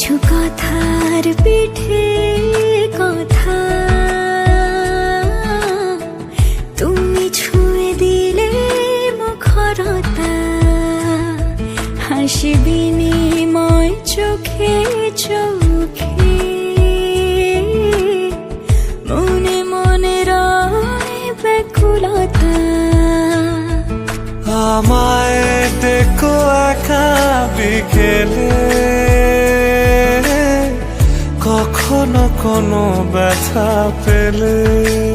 কিছু কথার পিঠে কথা। তুমি ছুঁয়ে দিলে মুখরতা, হাসি চোখে চোখে। মনে মনে রয় ব্যাকুলতা। আমায় দেখো একা, বিকেলে কখনো কোনো ব্যথা পেলে।